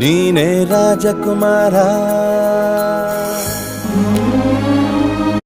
ನೀನೇ ರಾಜಕುಮಾರ